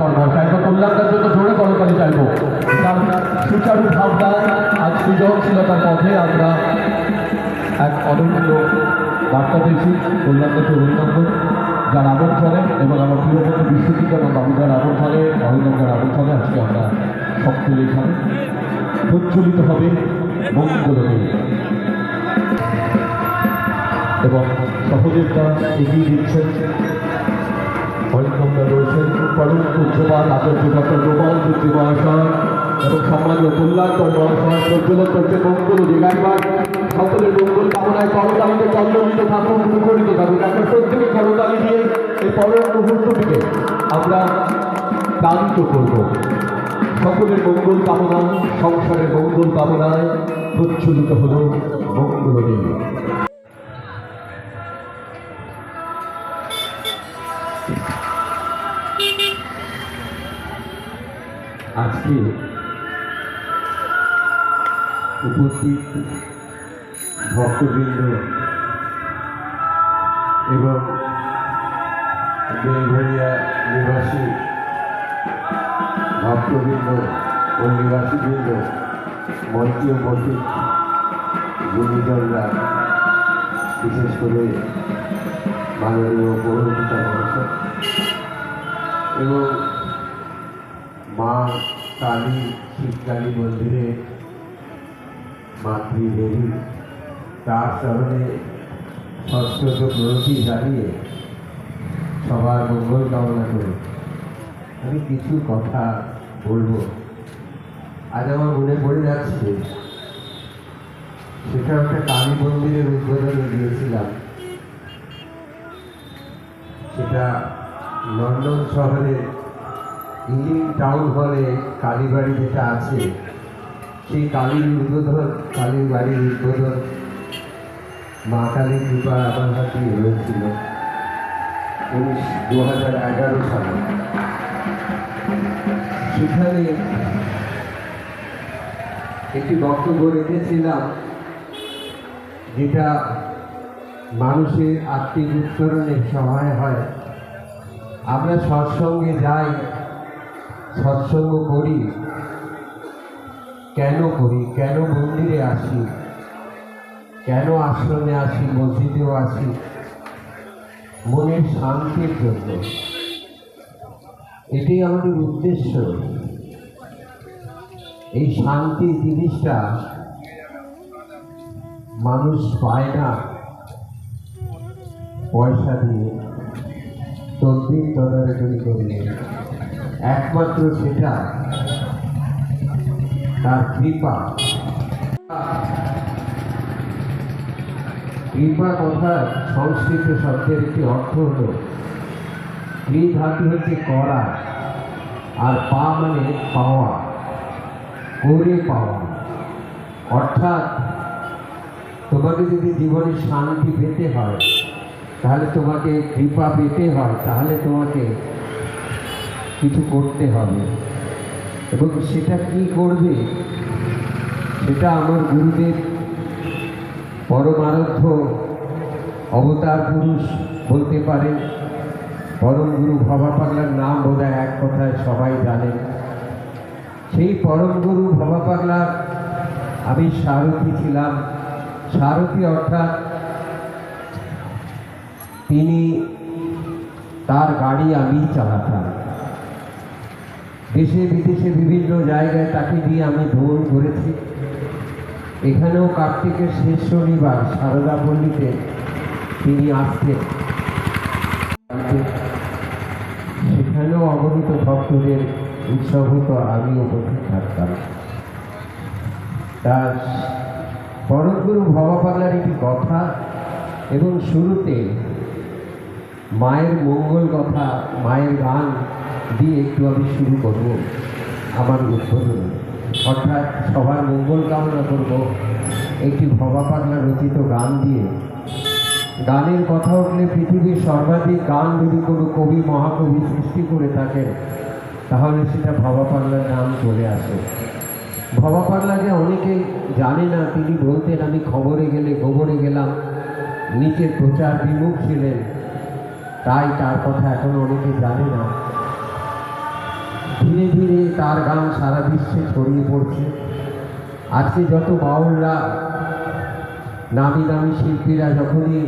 করব চাইব কল্যাণের জন্য জোরে করতালি চাইব। তার সুচারু ভাবনা, আজ সৃজনশীলতার পথে আমরা এক অনন্য বার্তা পেয়েছি কল্যাণের অভিনন্দন। যার আবর্তনে এবং আমার প্রিয় বন্ধু বিশ্বজিৎ এবং বাবুদার আবর্তনে অভিনন্দন আবর্তনে আজকে আমরা সকলে এখানে প্রজ্বলিত হবে মঙ্গলকে এবং সহযোগিতা এগিয়ে দিচ্ছেন। অরিন্দমরা রয়েছেন পরম পূজ্যবান আদর্শগত গোপাল পুত্রী মহাশয় এবং সম্মানীয় কল্যাণকর মহাশয় প্রজ্বলন করছে মঙ্গল জেগাইবার সকলের মঙ্গল কামনায় করতালিতে চন্দ্রমিত থাকুন মুখরিত থাকুন। একটা প্রত্যেকে করতালি দিয়ে এই পরম মুহূর্তটিকে আমরা দানিত করব। সকলের মঙ্গল কামনা সংসারের মঙ্গল কামনায় প্রচ্ছলিত হল মঙ্গল আজকে উপস্থিত ভক্তবৃন্দ এবং বেলঘরিয়া নিবাসী ভক্তবৃন্দ ও নিবাসীবৃন্দ, মঞ্চে উপস্থিত গুণীজনরা বিশেষ করে মাননীয় পৌরপিতা মহাশয় এবং মা কালী শীতকালী মন্দিরে মাতৃদেবী তার চরণে ষষ্ঠ প্রণতি জানিয়ে সবার মঙ্গল কামনা করে। আমি কিছু কথা বলব। আজ আমার মনে পড়ে যাচ্ছে, সেটা একটা কালী মন্দিরের উদ্বোধনে গিয়েছিলাম সেটা লন্ডন শহরের ইলিং টাউন হলে কালীবাড়ি যেটা আছে, সেই কালীর উদ্বোধন, কালীর বাড়ির উদ্বোধন মা কালীর কৃপা আমার হাতে হয়েছিল উনিশ দু হাজার এগারো সালে। সেখানে একটি বক্তব্য রেখেছিলাম, যেটা মানুষের আত্মিক উত্তরণে সহায় হয়। আমরা সৎসঙ্গে যাই সৎসঙ্গ করি? কেন করি? কেন মন্দিরে আসি? কেন আশ্রমে আসি? মসজিদেও আসি? মনের শান্তির জন্য। এটাই আমাদের উদ্দেশ্য। এই শান্তি জিনিসটা মানুষ পায় না। পয়সা দিয়ে তদ্বির তদারকি করলে একমাত্র সেটা তার কৃপা। কৃপা কথা সংস্কৃত শব্দের একটি অর্থ হল কৃ ধাতু হচ্ছে করা আর পা মানে পাওয়া করে পাওয়া। অর্থাৎ তোমাকে যদি জীবনে শান্তি পেতে হয়, তাহলে তোমাকে কৃপা পেতে হয়, তাহলে তোমাকে কিছু করতে হবে। এবং সেটা কি করবে? সেটা আমার গুরুদেব পরমারাধ্য অবতার পুরুষ বলতে পারে পরম গুরু ভবা পাগলার নাম বোধহয় এক কথায় সবাই জানেন। সেই পরম গুরু ভবা পাগলার আমি সারথি ছিলাম। সারথি অর্থাৎ তিনি তার গাড়ি আমি চালাতাম। দেশে বিদেশে বিভিন্ন জায়গায় তাকে দিয়ে আমি ভ্রমণ করেছি। এখানেও কার্তিকের শেষ শনিবার সারদা পল্লীতে তিনি আসতেন। সেখানেও অগণিত ভক্তদের উৎসব হতো, আমি উপস্থিত থাকতাম। তার পরমগুরু ভবাপাল্লার একটি কথা এবং শুরুতে মায়ের মঙ্গল কথা, মায়ের গান দিয়ে একটু আমি শুরু করব আমার উদ্বোধন। অর্থাৎ সবার মঙ্গল কামনা করব। একটি ভবা পাগলা রচিত গান দিয়ে। গানের কথা উঠলে পৃথিবীর সর্বাধিক গান যদি কোনো কবি, মহাকবি সৃষ্টি করে থাকেন তাহলে সেটা ভবা পাগলার নাম চলে আসে। ভবা পাগলাকে অনেকে জানে না, তিনি বলতেন, আমি খবরে গেলে গোবরে গেলাম নিচের প্রচার বিমুখ ছিলেন। তাই তার কথা এখন অনেকে জানে না। ধীরে ধীরে তার গান সারা বিশ্বে ছড়িয়ে পড়ছে। আজকে যত বাউলরা, নামি দামি শিল্পীরা যখনই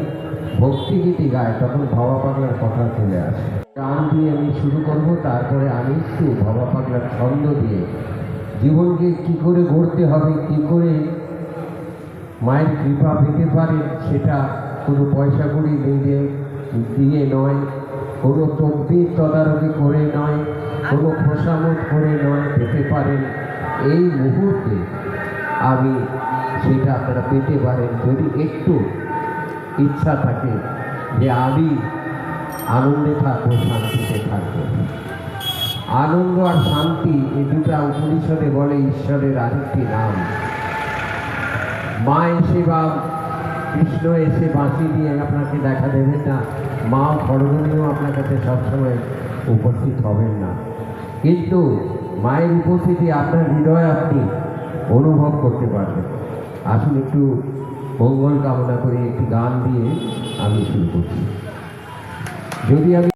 ভক্তিগীতি গায়, তখন ভবা পাগলার কথা চলে আসে। গান দিয়ে আমি শুরু করব, তারপরে আমি একটু ভবা পাগলার ছন্দ দিয়ে। জীবনকে কি করে গড়তে হবে, কি করে মায়ের কৃপা পেতে পারে, সেটা কোনো পয়সা কড়ি দিয়ে দিয়ে নয়। কোনো তদ্বির তদারকি করে নয়, কোনো খোসামত করে নয়, পেতে পারেন। এই মুহূর্তে আমি সেটা আপনারা পেতে পারেন। যদি একটু ইচ্ছা থাকে যে আমি আনন্দে থাকব, শান্তিতে থাকব। আনন্দ আর শান্তি এই দুটা উপনিষদে বলে ঈশ্বরের আরেকটি নাম। মা এসে বা কৃষ্ণ এসে বাঁশি দিয়ে আপনাকে দেখা দেবেন না। মা সর্বনীয় আপনার কাছে সবসময় উপস্থিত হবেন না। কিন্তু মায়ের উপস্থিতি আপনার হৃদয়ে আপনি অনুভব করতে পারবেন। আসুন একটু মঙ্গল কামনা করে একটি গান দিয়ে আমি শুরু করছি। যদি আমি